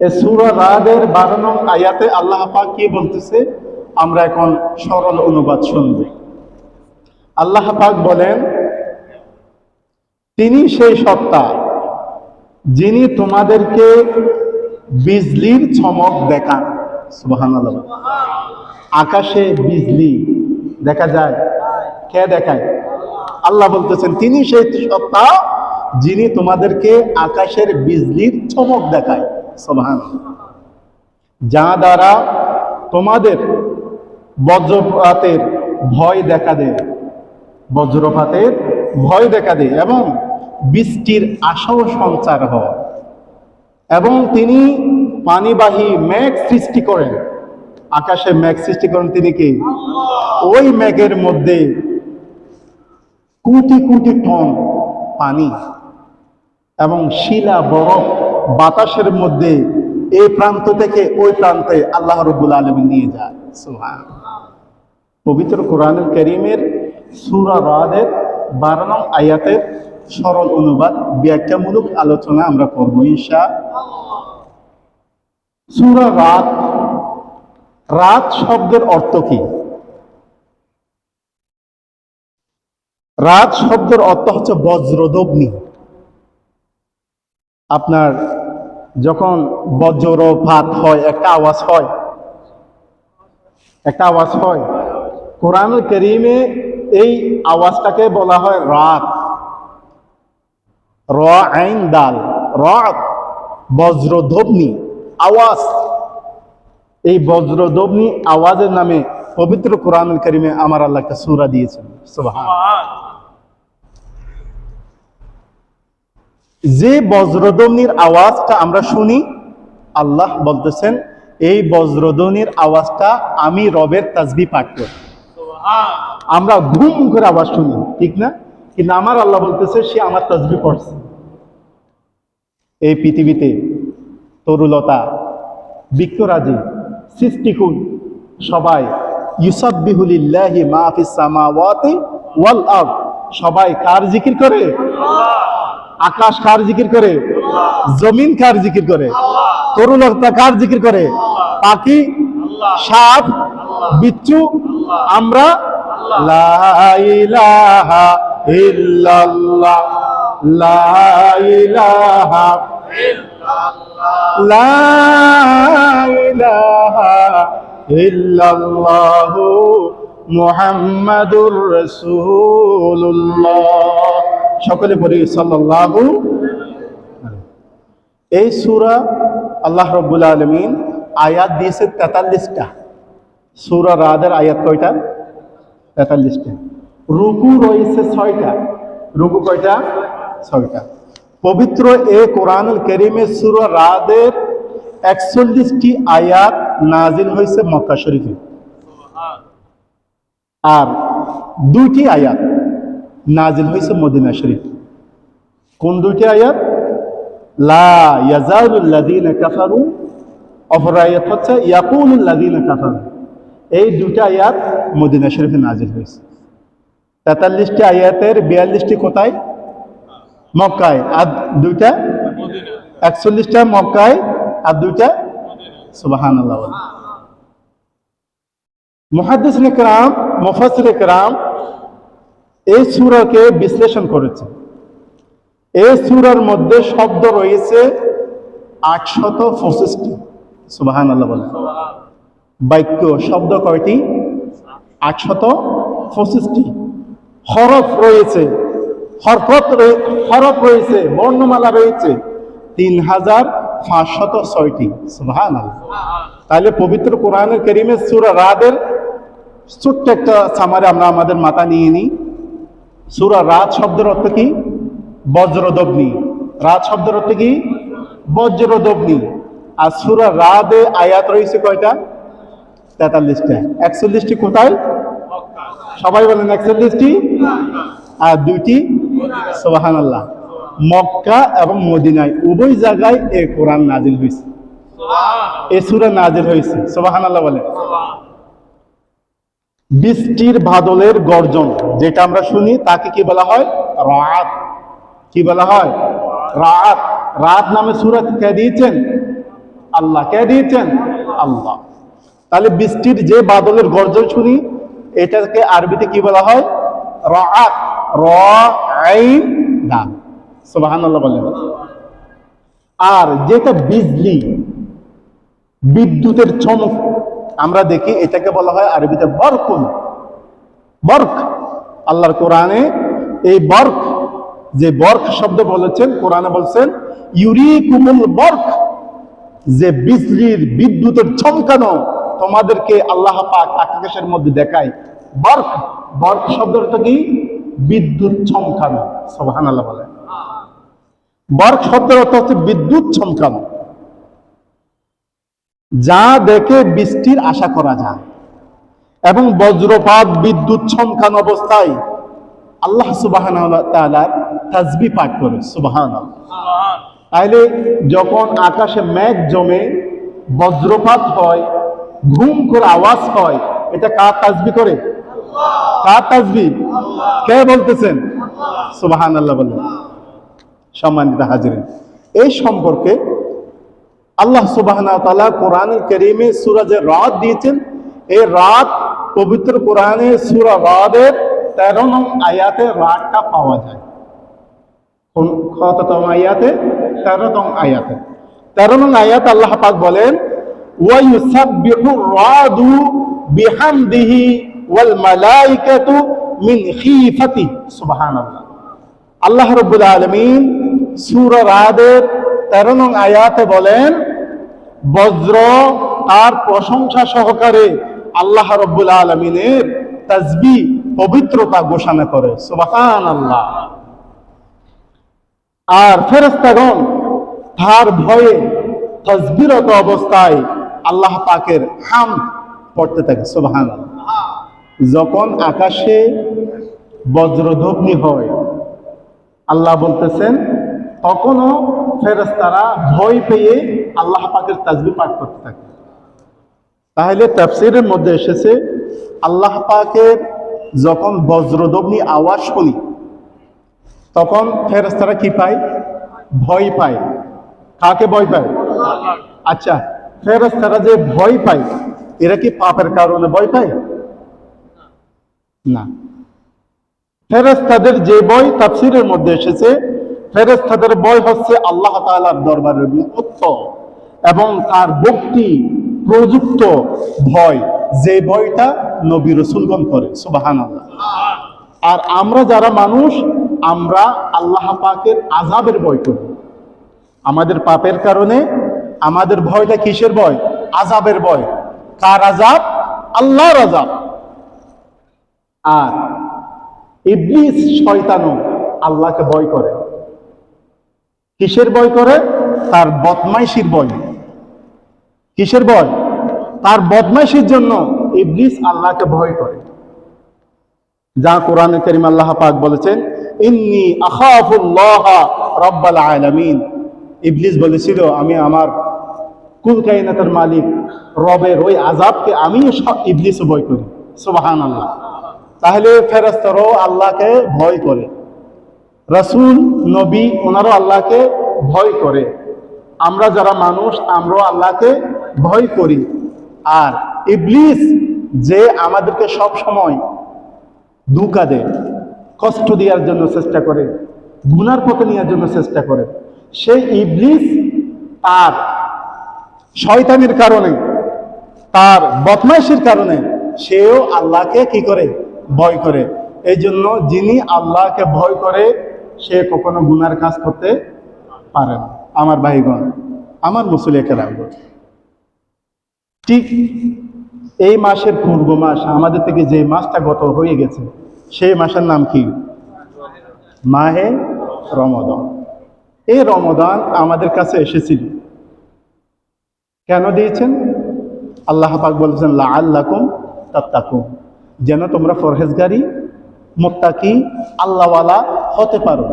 সূরা রাদের বারো আয়াতে আল্লাহ পাক কি বলতেছে? আমরা এখন সরল অনুবাদ শুনব। আল্লাহ পাক বলেন, তিনি সেই সত্তা যিনি তোমাদেরকে বিজলির চমক দেখান। সুবহানাল্লাহ। আকাশে বিজলি দেখা যায়? কে দেখায়? আল্লাহ বলতেছেন, তিনি সেই সত্তা যিনি তোমাদেরকে আকাশের বিজলির চমক দেখায়। সোভান যা দ্বারা তোমাদের বজ্রপাতের ভয় দেখা দেয়। বজ্রপাতের ভয় দেখা দেয় এবং বৃষ্টির আশাও সঞ্চার হয়। এবং তিনি পানিবাহী মেঘ সৃষ্টি করেন। আকাশে মেঘ সৃষ্টি করেন তিনি কি? ওই মেঘের মধ্যে কোটি কোটি টন পানি এবং শিলা বরফ বাতাসের মধ্যে এই প্রান্ত থেকে ওই প্রান্তে আল্লাহ রব্বুল আলমী নিয়ে যায়। সুহান পবিত্র কোরআনুল করিমের সুরা রাদের বারো নং আয়াতের সরল অনুবাদ, ব্যাখ্যামূলক আলোচনা আমরা করব ঈশা সুরা রাত রাত শব্দের অর্থ কি? রাত শব্দের অর্থ হচ্ছে বজ্রদগ্নি আপনার যখন বজ্রপাত হয়, একটা আওয়াজ হয়। একটা আওয়াজ হয়। কোরআন করিমে এই আওয়াজটাকে বলা হয় রাত। র আইন দাল, রাত, বজ্রধ্বনি, আওয়াজ। এই বজ্রধ্বনি আওয়াজের নামে পবিত্র কোরআন করিমে আমার আল্লাহ একটা সুরা দিয়েছেন। সুবহান। যে বজ্রধ্বনির আওয়াজটা আমরা শুনি আল্লাহ বলতেছেন এই বজ্রধ্বনির আওয়াজটা আমি রবের তাজবি পাঠ করি। আমরা ঘুম করে আওয়াজ শুনি ঠিক না? কিন্তু আমার আল্লাহ বলতেছে সে আমার তাজবি পড়ছে। এই পৃথিবীতে তরুলতা বিক্তরাজি সৃষ্টিকুল সবাই ইউসাব্বিহুলিল্লাহি মাহফিস সামাওয়াতি ওয়াল আরদ। সবাই কার জিকির করে? আকাশ কার জিকির করে? জমিন কার জিকির করে? তরুলতা কার জিকির করে? পাখি, সাপ, বিচ্ছু, আমরা মুহাম্মাদুর রাসূলুল্লাহ। সকলে পড়ি সাল্লাল্লাহু এই সূরা আল্লাহ রাব্বুল আলমিন আয়াত দিয়েছে 43টা সূরা রাদের আয়াত কয়টা? 43টা রুকু রয়েছে ছয়টা। রুকু কয়টা? ছয়টা। পবিত্র এ কোরআনুল কারীমে সূরা রাদের 41টি আয়াত নাজিল হয়েছে মক্কা শরীফে। আর দুইটি আয়াত। নাজিল হয়েছে মদিনা শরীফ। কোন দুইটি আয়াত? লা ইয়াজালুল্লাযীনা কাফারু অপর আয়াত হচ্ছে ইয়াকুলুল্লাযীনা কাফারু। এই দুইটা আয়াত মদিনা শরীফে নাজিল হয়েছে। তেতাল্লিশটি আয়াতের বিয়াল্লিশটি কোথায়? মক্কায়। আর দুইটা? একচল্লিশটা মক্কায়, আর দুইটা? সুবাহান আল্লাহ মহাদিস একরাম মুফাসির একরাম এই সুরাকে বিশ্লেষণ করেছে। এই সুরার মধ্যে শব্দ রয়েছে আটশত পঁচিশটি। সুবাহান আল্লাহ বলে বাক্য, শব্দ কয়টি? আটশত পঁচিশটি। হরফ রয়েছে। হরকত হরফ রয়েছে, বর্ণমালা রয়েছে। তিন হাজার পাঁচশত ছয়টি। সুবাহান তাহলে পবিত্র কোরআনের করিমের সুরা রাদের ছোট্ট একটা সামারে আমরা আমাদের মাথা নিয়ে নিই। সুরা রাত শব্দের অর্থ কি? বজ্রদগ্নি। রাত শব্দের অর্থ কি? বজ্রদগ্নি। আর সুরা রাদে আয়াত রয়েছে কয়টা? তেতাল্লিশটা। একচল্লিশটি কোথায়? সবাই বলেন একচল্লিশটি? আর দুইটি? সোবাহান আল্লাহ মক্কা এবং মদিনায় উভয় জায়গায় এ কোরআন নাজিল হয়েছে এ সুরা নাজিল হয়েছে সোবাহান আল্লাহ বলেন। বৃষ্টির বাদলের গর্জন, যেটা আমরা শুনি, তাকে কি বলা হয়? রাত। কি বলা হয়? রাত। রাত নামে সুরত কে দিয়েছেন? আল্লাহ কে দিয়েছেন? আল্লাহ। তাহলে বৃষ্টির যে বাদলের গর্জন শুনি, এটাকে আরবিতে কি বলা হয়? রাআত র আর যেটা বিজলি, বিদ্যুতের চমক আমরা দেখি এটাকে বলা হয় আরবিতে বরকুন বর্ক, আল্লাহর কোরআনে এই বর্ক, যে বর্ক শব্দ বলেছেন, কোরআনে বলছেন ইউরি কুমুল বর্ক যে বিজলির বিদ্যুতের চমকানো তোমাদেরকে আল্লাহ পাক আকাশের মধ্যে দেখায়। বর্ক বর্ক শব্দটা কি? বিদ্যুৎ চমকানো সোহান আল্লাহ বলে। বর্ক শব্দের অর্থ হচ্ছে বিদ্যুৎ চমকানো। যা দেখে বৃষ্টির আশা করা যায় এবং বজ্রপাত বিদ্যুৎ ছমকান অবস্থায় আল্লাহ সুবাহান তাজবি পাঠ করে সুবাহান তাহলে যখন আকাশে মেঘ জমে বজ্রপাত হয় ঘুম করে আওয়াজ হয় এটা কার তাজবি করে? কার তাজবি? কে বলতেছেন? সুবাহান আল্লাহ বলেন সম্মানিত হাজিরিন এই সম্পর্কে আল্লাহ সুবাহ কোরআন করিমে সুরাজের রাত দিয়েছেন, এই রাত পবিত্র কোরআনে সুরা রাদের তেরো নং আয়াতে রাতটা পাওয়া যায়। কততম আয়াতে? তেরো নং আয়াতে। তেরো নং আয়াত আল্লাহ পাক বলেন ওয়াইসাব্বিহু রাদু বিহামদিহি ওয়াল মালাইকাতু মিন খিফাতি। সুবহানাল্লাহ। আল্লাহ রব্বুল আলমিন সুর রাদের তেরো নং আয়াতে বলেন বজ্র তার প্রশংসা সহকারে আল্লাহ রব্বুল আলমিনের তাজবি, পবিত্রতা ঘোষণা করে। সুবাহান আল্লাহ আর ফেরেস্তাগণ তার ভয়ে তসবিরত অবস্থায় আল্লাহ পাকের হাম পড়তে থাকে। সুবাহান যখন আকাশে বজ্রধ্বনি হয়, আল্লাহ বলতেছেন তখনও ফেরেস্তারা ভয় পেয়ে আল্লাহ পাকের তাজবি পাঠ করতে থাকে। তাহলে তাফসিরের মধ্যে এসেছে, আল্লাহ পাকের যখন বজ্রদগ্নি আওয়াজ শুনি, তখন ফেরেস্তারা কি পায়? ভয় পায়। কাকে ভয় পায়? আচ্ছা ফেরেস্তারা যে ভয় পায়, এরা কি পাপের কারণে ভয় পায়? না। ফেরেস্তাদের যে বই তাফসিরের মধ্যে এসেছে ফেরেস্তাদের বই হচ্ছে আল্লাহ তাআলার দরবারের মুক্ত এবং তার ভক্তি, প্রযুক্ত ভয়, যে ভয়টা নবী রসুলগণ করে সুবাহান আর আমরা যারা মানুষ, আমরা আল্লাহ পাকের আজাবের ভয় করি। আমাদের পাপের কারণে, আমাদের ভয়টা কিসের ভয়? আজাবের ভয়। কার আজাব আল্লাহর আজাব আর ইবলিস, শয়তানও আল্লাহকে ভয় করে। কিসের ভয় করে? তার বদমাইশির ভয় কিসের ভয় তার বদমাইশির জন্য ইবলিস আল্লাহকে ভয় করে। যা কোরআনে করিম আল্লাহ পাক বলেছেন, ইন্নি আখাফুল্লাহ রব্বাল আলামিন। ইবলিস বলেছিল, আমি আমার কুল কাইনাতের মালিক, রবের ওই আজাবকে আমি ইবলিস ভয় করি। সুবাহান আল্লাহ তাহলে ফেরস্তরও আল্লাহকে ভয় করে। রসুল, নবী, ওনারও আল্লাহকে ভয় করে। আমরা যারা মানুষ, আমরাও আল্লাহকে ভয় করি। আর ইবলিস যে আমাদেরকে সব সময় দুকা দেয়, কষ্ট দেওয়ার জন্য চেষ্টা করে, গুনার পথে নেওয়ার জন্য চেষ্টা করে, সেই ইবলিস তার শয়তানের কারণে, তার বদমাইশির কারণে সেও আল্লাহকে কি করে? ভয় করে। এই জন্য যিনি আল্লাহকে ভয় করে সে কখনো গুনার কাজ করতে পারে না। আমার ভাইগণ, আমার মুসলিয়া কেরাম ঠিক এই মাসের পূর্ব মাস, আমাদের থেকে যে মাসটা গত হয়ে গেছে, সেই মাসের নাম কি? মাহে রমদান। এই রমদান আমাদের কাছে এসেছিল। কেন দিয়েছেন? আল্লাহ পাক বলেছেন লা আল্লাহ আল্লাকুম তাত্তাকুম যেন তোমরা ফরহেজগারি মোত্তাকি আল্লাহওয়ালা হতে পারো।